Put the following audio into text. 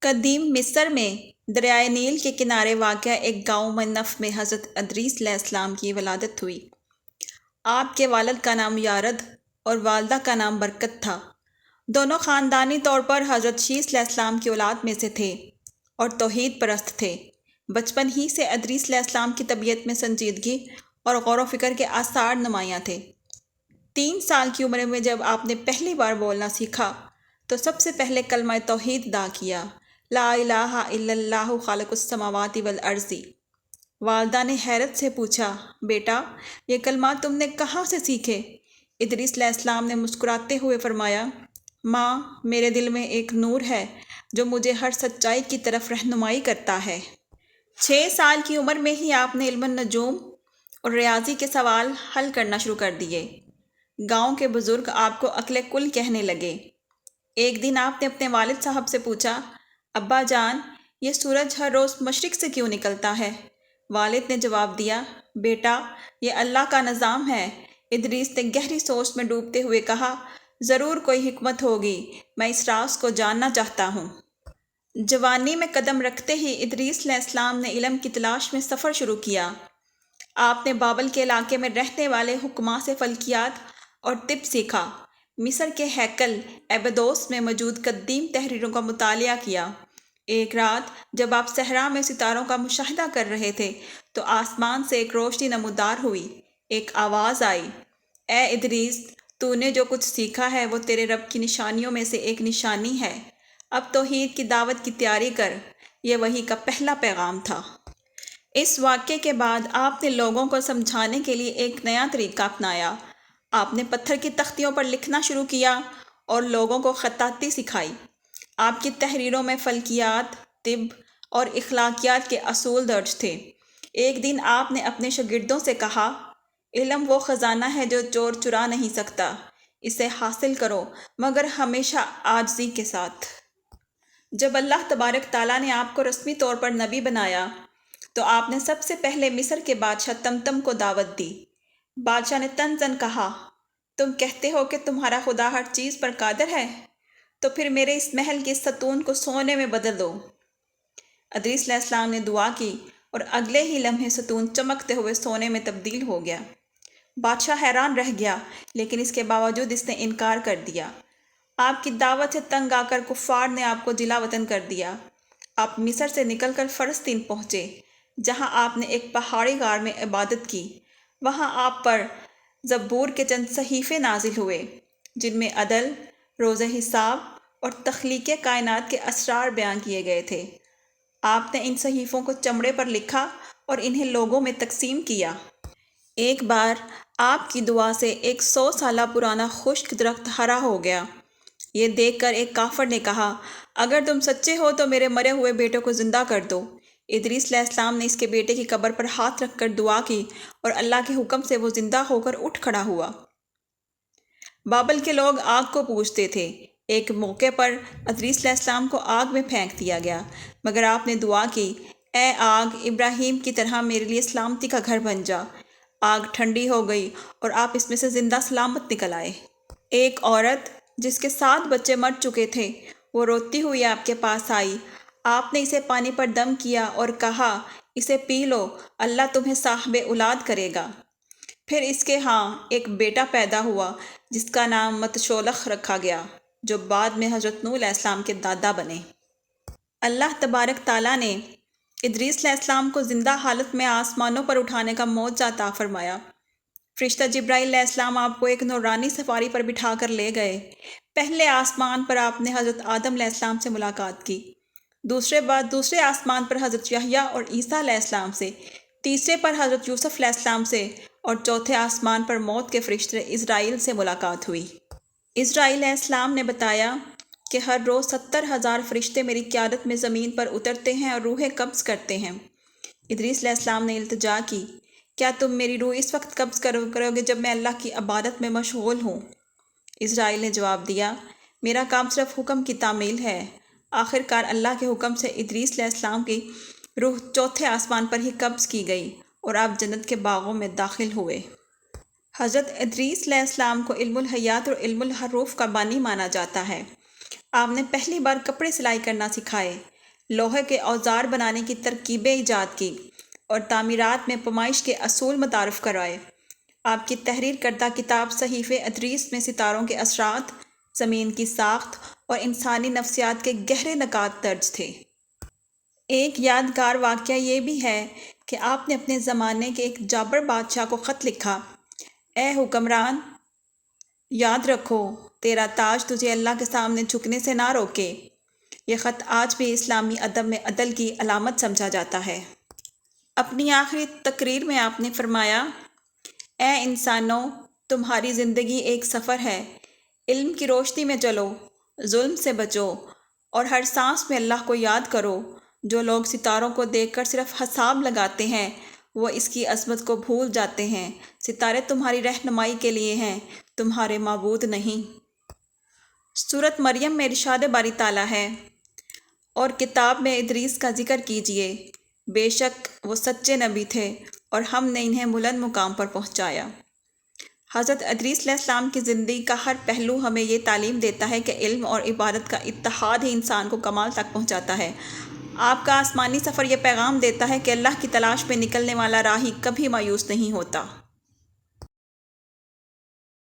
قدیم مصر میں دریائے نیل کے کنارے واقع ایک گاؤں منف میں حضرت ادریس علیہ السلام کی ولادت ہوئی۔ آپ کے والد کا نام یارد اور والدہ کا نام برکت تھا۔ دونوں خاندانی طور پر حضرت شیس علیہ السلام کی اولاد میں سے تھے اور توحید پرست تھے۔ بچپن ہی سے ادریس علیہ السلام کی طبیعت میں سنجیدگی اور غور و فکر کے آثار نمایاں تھے۔ تین سال کی عمر میں جب آپ نے پہلی بار بولنا سیکھا تو سب سے پہلے کلمہ توحید ادا کیا۔ لا الہ الا اللہ خالق السماوات والارضی والدہ نے حیرت سے پوچھا، بیٹا، یہ کلمات تم نے کہاں سے سیکھے؟ ادریس علیہ السلام نے مسکراتے ہوئے فرمایا، ماں، میرے دل میں ایک نور ہے جو مجھے ہر سچائی کی طرف رہنمائی کرتا ہے۔ چھ سال کی عمر میں ہی آپ نے علم النجوم اور ریاضی کے سوال حل کرنا شروع کر دیے۔ گاؤں کے بزرگ آپ کو عقل کل کہنے لگے۔ ایک دن آپ نے اپنے والد صاحب سے پوچھا ابا جان، یہ سورج ہر روز مشرق سے کیوں نکلتا ہے؟ والد نے جواب دیا، بیٹا، یہ اللہ کا نظام ہے۔ ادریس نے گہری سوچ میں ڈوبتے ہوئے کہا، ضرور کوئی حکمت ہوگی، میں اس راز کو جاننا چاہتا ہوں۔ جوانی میں قدم رکھتے ہی ادریس علیہ السلام نے علم کی تلاش میں سفر شروع کیا۔ آپ نے بابل کے علاقے میں رہنے والے حکماں سے فلکیات اور طب سیکھا۔ مصر کے ہیکل ایبدوس میں موجود قدیم تحریروں کا مطالعہ کیا۔ ایک رات جب آپ صحرا میں ستاروں کا مشاہدہ کر رہے تھے تو آسمان سے ایک روشنی نمودار ہوئی، ایک آواز آئی۔ اے ادریس، تو نے جو کچھ سیکھا ہے وہ تیرے رب کی نشانیوں میں سے ایک نشانی ہے۔ اب توحید کی دعوت کی تیاری کر، یہ وہی کا پہلا پیغام تھا۔ اس واقعے کے بعد آپ نے لوگوں کو سمجھانے کے لیے ایک نیا طریقہ اپنایا۔ آپ نے پتھر کی تختیوں پر لکھنا شروع کیا اور لوگوں کو خطاطی سکھائی۔ آپ کی تحریروں میں فلکیات، طب اور اخلاقیات کے اصول درج تھے۔ ایک دن آپ نے اپنے شاگردوں سے کہا، علم وہ خزانہ ہے جو چور چرا نہیں سکتا، اسے حاصل کرو، مگر ہمیشہ آجزی کے ساتھ۔ جب اللہ تبارک تعالیٰ نے آپ کو رسمی طور پر نبی بنایا، تو آپ نے سب سے پہلے مصر کے بادشاہ تمتم کو دعوت دی۔ بادشاہ نے تن کہا، تم کہتے ہو کہ تمہارا خدا ہر چیز پر قادر ہے؟ تو پھر میرے اس محل کے ستون کو سونے میں بدل دو۔ ادریس علیہ السلام نے دعا کی اور اگلے ہی لمحے ستون چمکتے ہوئے سونے میں تبدیل ہو گیا۔ بادشاہ حیران رہ گیا، لیکن اس کے باوجود اس نے انکار کر دیا۔ آپ کی دعوت سے تنگ آ کر کفار نے آپ کو جلا وطن کر دیا۔ آپ مصر سے نکل کر فرستین پہنچے، جہاں آپ نے ایک پہاڑی غار میں عبادت کی۔ وہاں آپ پر زبور کے چند صحیفے نازل ہوئے، جن میں عدل روز حساب اور تخلیق کائنات کے اسرار بیان کیے گئے تھے۔ آپ نے ان صحیفوں کو چمڑے پر لکھا اور انہیں لوگوں میں تقسیم کیا۔ ایک بار آپ کی دعا سے ایک سو سالہ پرانا خشک درخت ہرا ہو گیا۔ یہ دیکھ کر ایک کافر نے کہا، اگر تم سچے ہو تو میرے مرے ہوئے بیٹے کو زندہ کر دو ادریس علیہ السلام نے اس کے بیٹے کی قبر پر ہاتھ رکھ کر دعا کی اور اللہ کے حکم سے وہ زندہ ہو کر اٹھ کھڑا ہوا۔ بابل کے لوگ آگ کو پوچھتے تھے۔ ایک موقع پر ادریس علیہ السلام کو آگ میں پھینک دیا گیا۔ مگر آپ نے دعا کی، اے آگ، ابراہیم کی طرح میرے لیے سلامتی کا گھر بن جا۔ آگ ٹھنڈی ہو گئی اور آپ اس میں سے زندہ سلامت نکل آئے۔ ایک عورت جس کے سات بچے مر چکے تھے، وہ روتی ہوئی آپ کے پاس آئی۔ آپ نے اسے پانی پر دم کیا اور کہا، اسے پی لو، اللہ تمہیں صاحب اولاد کرے گا۔ پھر اس کے ہاں ایک بیٹا پیدا ہوا، جس کا نام متشولخ رکھا گیا، جو بعد میں حضرت نو علیہ السلام کے دادا بنے۔ اللہ تبارک تعالیٰ نے ادریس علیہ السلام کو زندہ حالت میں آسمانوں پر اٹھانے کا موت عطا فرمایا۔ فرشتہ جبرائیل علیہ السلام آپ کو ایک نورانی سفاری پر بٹھا کر لے گئے۔ پہلے آسمان پر آپ نے حضرت آدم علیہ السلام سے ملاقات کی۔ دوسرے بعد دوسرے آسمان پر حضرت یحییٰ اور عیسیٰ علیہ السلام سے۔ تیسرے پر حضرت یوسف علیہ السلام سے۔ اور چوتھے آسمان پر موت کے فرشتے اسرائیل سے ملاقات ہوئی۔ اسرائیل علیہ السلام نے بتایا کہ ہر روز ستر ہزار فرشتے میری قیادت میں زمین پر اترتے ہیں اور روحیں قبض کرتے ہیں۔ ادریس علیہ السلام نے التجا کی، کیا تم میری روح اس وقت قبض کرو کرو گے جب میں اللہ کی عبادت میں مشغول ہوں؟ اسرائیل نے جواب دیا، میرا کام صرف حکم کی تعمیل ہے۔ آخر کار اللہ کے حکم سے ادریس علیہ السلام کی روح چوتھے آسمان پر ہی قبض کی گئی۔ اور آپ جنت کے باغوں میں داخل ہوئے۔ حضرت ادریس علیہ السلام کو علم الحیات اور علم الحروف کا بانی مانا جاتا ہے۔ آپ نے پہلی بار کپڑے سلائی کرنا سکھائے۔ لوہے کے اوزار بنانے کی ترکیبیں ایجاد کی اور تعمیرات میں پمائش کے اصول متعارف کرائے آپ کی تحریر کردہ کتاب صحیفہ ادریس میں ستاروں کے اثرات، زمین کی ساخت اور انسانی نفسیات کے گہرے نکات درج تھے۔ ایک یادگار واقعہ یہ بھی ہے کہ آپ نے اپنے زمانے کے ایک جابر بادشاہ کو خط لکھا۔ اے حکمران، یاد رکھو، تیرا تاج تجھے اللہ کے سامنے جھکنے سے نہ روکے۔ یہ خط آج بھی اسلامی ادب میں عدل کی علامت سمجھا جاتا ہے۔ اپنی آخری تقریر میں آپ نے فرمایا، اے انسانوں، تمہاری زندگی ایک سفر ہے۔ علم کی روشنی میں چلو، ظلم سے بچو اور ہر سانس میں اللہ کو یاد کرو۔ جو لوگ ستاروں کو دیکھ کر صرف حساب لگاتے ہیں، وہ اس کی عظمت کو بھول جاتے ہیں۔ ستارے تمہاری رہنمائی کے لیے ہیں، تمہارے معبود نہیں۔ صورت مریم میں ارشاد باری تعالیٰ ہے۔ اور کتاب میں ادریس کا ذکر کیجیے بے شک وہ سچے نبی تھے اور ہم نے انہیں بلند مقام پر پہنچایا۔ حضرت ادریس علیہ السلام کی زندگی کا ہر پہلو ہمیں یہ تعلیم دیتا ہے کہ علم اور عبادت کا اتحاد ہی انسان کو کمال تک پہنچاتا ہے۔ آپ کا آسمانی سفر یہ پیغام دیتا ہے کہ اللہ کی تلاش میں نکلنے والا راہی کبھی مایوس نہیں ہوتا۔